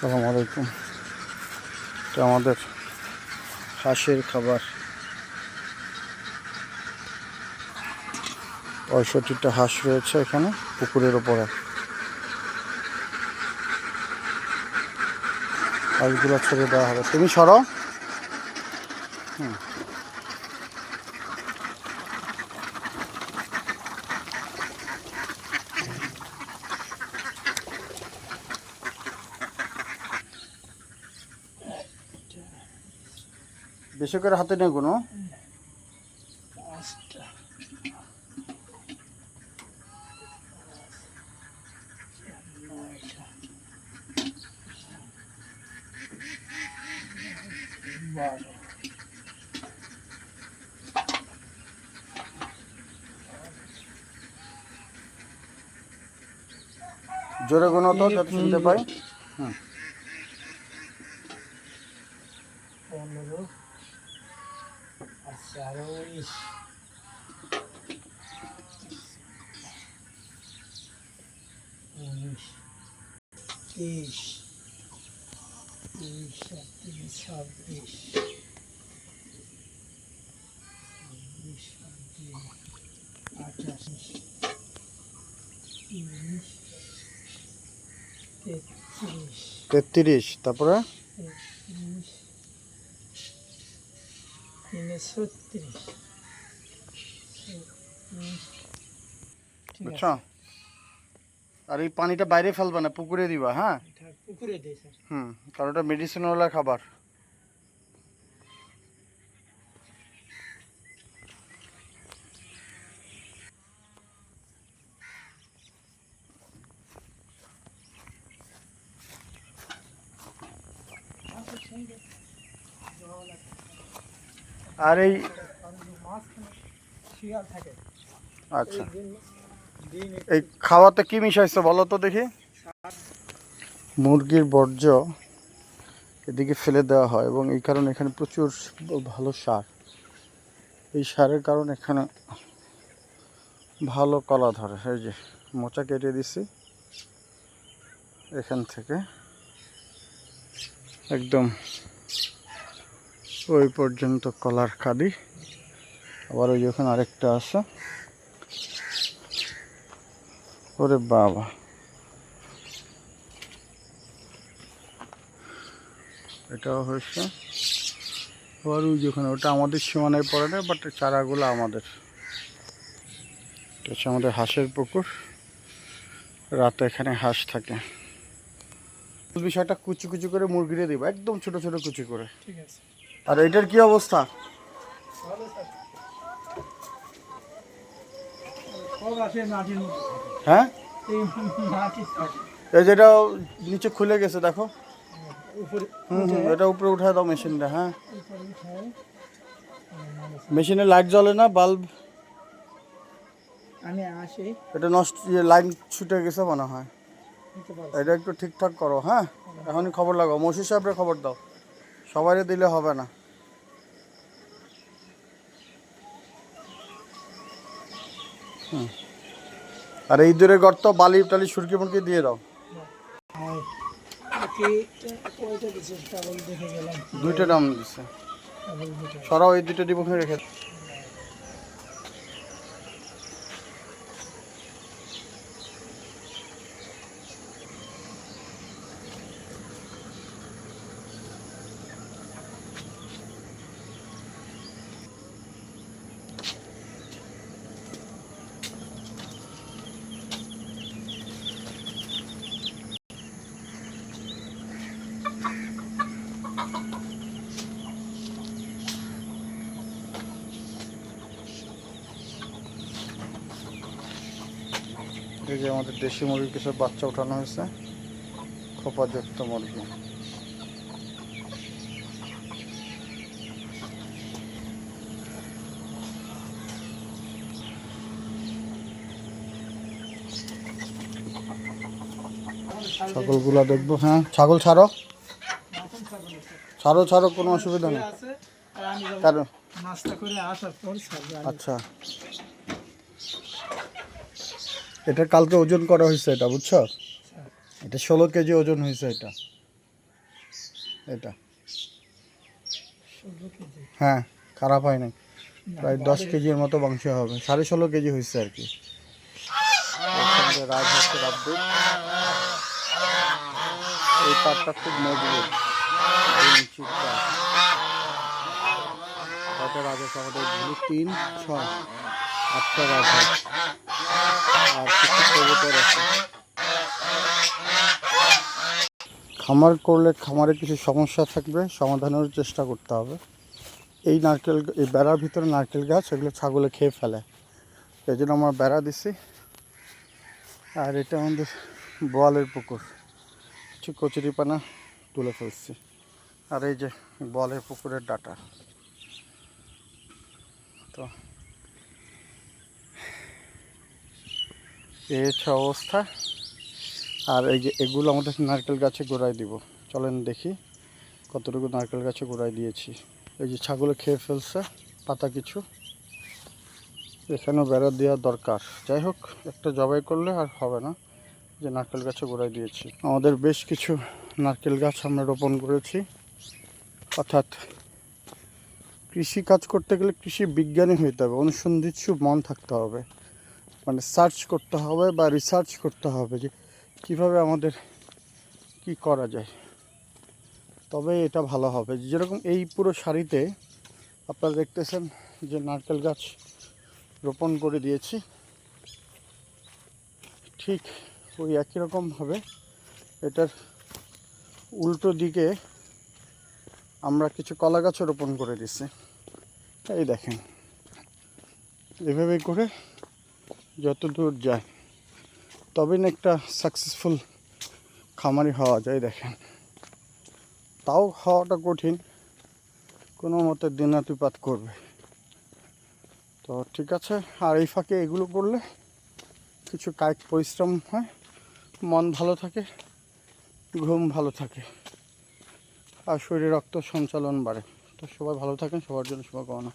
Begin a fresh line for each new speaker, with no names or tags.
সালাম আলাইকুম। এটা আমাদের হাঁসের খাবার। পঁয়ষট্টিটা হাঁস রয়েছে এখানে, পুকুরের ওপরে। হাঁসগুলো ছেড়ে দেওয়া হবে। তুমি সরো। হুম। বেশি করে হাতে নেই কোনো? জোরে গুনো তো যাতে শুনতে পাই।
পনেরো আচ্ছা আরও উনিশ তেইশ তেইশ তিন ছাব্বিশ ছাব্বিশ আঠাশ উনিশ তেত্রিশ
তেত্রিশ। তারপরে?
তেত্রিশ। তিনে ছত্রিশ
বুঝছ আর এই পানিটা বাইরে ফেলবা না পুকুরে দিবা হ্যাঁ
এটা পুকুরে দেয় স্যার
হুম কারণ ওটা মেডিসিনওয়ালা খাবার আর এই
মাঝখানে শিয়াল থাকে।
আচ্ছা।
এই
খাওয়াতে কি মিশাইছো বলো তো দেখি? মুরগির বর্জ্য এদিকে ফেলে দেওয়া হয় এবং এই কারণে এখানে প্রচুর ভালো সার। এই সারের কারণে এখানে ভালো কলা ধরে। এই যে মোচা কেটে দিছি। এখান থেকে একদম ওই পর্যন্ত কলার কাঁদি আবার ওই ওখানে আরেকটা আছে। ওরে বাবা। এটাও হয়েছে। আবার ওই যে ওখানে ওটা আমাদের সীমানায় পড়ে না বাট চারাগুলো আমাদের। এটা হচ্ছে আমাদের হাঁসের পুকুর। রাতে এখানে হাঁস থাকে। বিষয়টা কুচি কুচি করে মুরগিরে দিব একদম ছোট ছোট কুচি করে।
ঠিক আছে।
আর এটার কি অবস্থা
ভালো স্যার সব আসে মাটির মধ্যে থাকে।
হ্যাঁ?
এই
যেটা নিচে খুলে গেছে দেখো। হুম হুম এটা উপরে উঠায় দাও মেশিনটা হ্যাঁ। মেশিনে লাইট জ্বলে না বাল্ব
আমি আসি।
এটা নষ্ট ইয়ে লাইন ছুটে গেছে মনে হয়। এটা একটু ঠিকঠাক করো হ্যাঁ। এখনই খবর লাগাও। মসির সাহেবরে খবর দাও। সবাইরে দিলে হবে না। আর এই দূরে গর্ত বালি টালি সুরকি মুরকি দিয়ে দাও। দুইটা দাম দিচ্ছে সরাও এই দুটো ডিবো রেখে এই যে আমাদের দেশি মুরগির কিছু বাচ্চা উঠানো হয়েছে। খোপাযুক্ত মুরগি। ছাগলগুলা দেখব হ্যাঁ। ছাগল ছাড়ো। ছাড়ো ছাড়ো কোনো অসুবিধা নেই। কারণ আচ্ছা। এটা কালকে ওজন করা হয়েছে এটা, বুঝছ? এটা ষোলো কেজি ওজন হয়েছে এটা। এটা। হ্যাঁ খারাপ হয় নাই। প্রায় দশ কেজির মতো মাংস হবে, সাড়ে ষোলো কেজি হয়েছে আর কি। এর সঙ্গে রাজহাঁসের এই পাটটা খুব মজবুত তিন, ছয়, আটটা রাজহাঁস খামার করলে খামারে কিছু সমস্যা থাকবে সমাধানের চেষ্টা করতে হবে। এই নারকেল, এই বেড়ার ভিতরে নারকেল গাছ, এগুলো ছাগলে খেয়ে ফেলে। এই জন্য আমরা বেড়া দিছি। আর এটা আমাদের বোয়ালের পুকুর। কিছু কচুরিপানা তুলে ফেলছি। আর এই যে বলের পুকুরের ডাটা। তো এই হচ্ছে অবস্থা। আর এই যে এগুলো আমাদের নারকেল গাছে গোড়ায় দিব। চলেন দেখি কতটুকু নারকেল গাছে গোড়ায় দিয়েছি। এই যে ছাগলে খেয়ে ফেলছে, পাতা কিছু। এখানেও বেড়া দেওয়া দরকার। যাই হোক, একটা জবাই করলে আর হবে না যে নারকেল গাছে গোড়ায় দিয়েছি। আমাদের বেশ কিছু নারকেল গাছ আমরা রোপণ করেছি। অর্থাৎ কৃষি কাজ করতে গেলে কৃষি বিজ্ঞানী হইতে হবে, অনুসন্ধিৎসু মন থাকতে হবে। মানে সার্চ করতে হবে বা রিসার্চ করতে হবে যে কীভাবে আমাদের কি করা যায়। তবে এটা ভালো হবে। যেরকম এই পুরো সারিতে আপনারা দেখতেছেন যে নারকেল গাছ রোপণ করে দিয়েছি। ঠিক ওই একই রকমভাবে এটার উল্টো দিকে আমরা কিছু কলা গাছও রোপণ করে দিছি এই দেখেন। এভাবে করে যত দূর যায় তবে না একটা সাকসেসফুল খামারি হওয়া যায় দেখেন। তাও হওয়াটা কঠিন, কোনো মতে দিনাতিপাত করবে। তো ঠিক আছে, আর এই ফাঁকে এগুলো করলে কিছু কায়িক পরিশ্রম হয়, মন ভালো থাকে, ঘুম ভালো থাকে, আর শরীরে রক্ত সঞ্চালন বাড়ে। তো সবাই ভালো থাকেন, সবার জন্য শুভকামনা।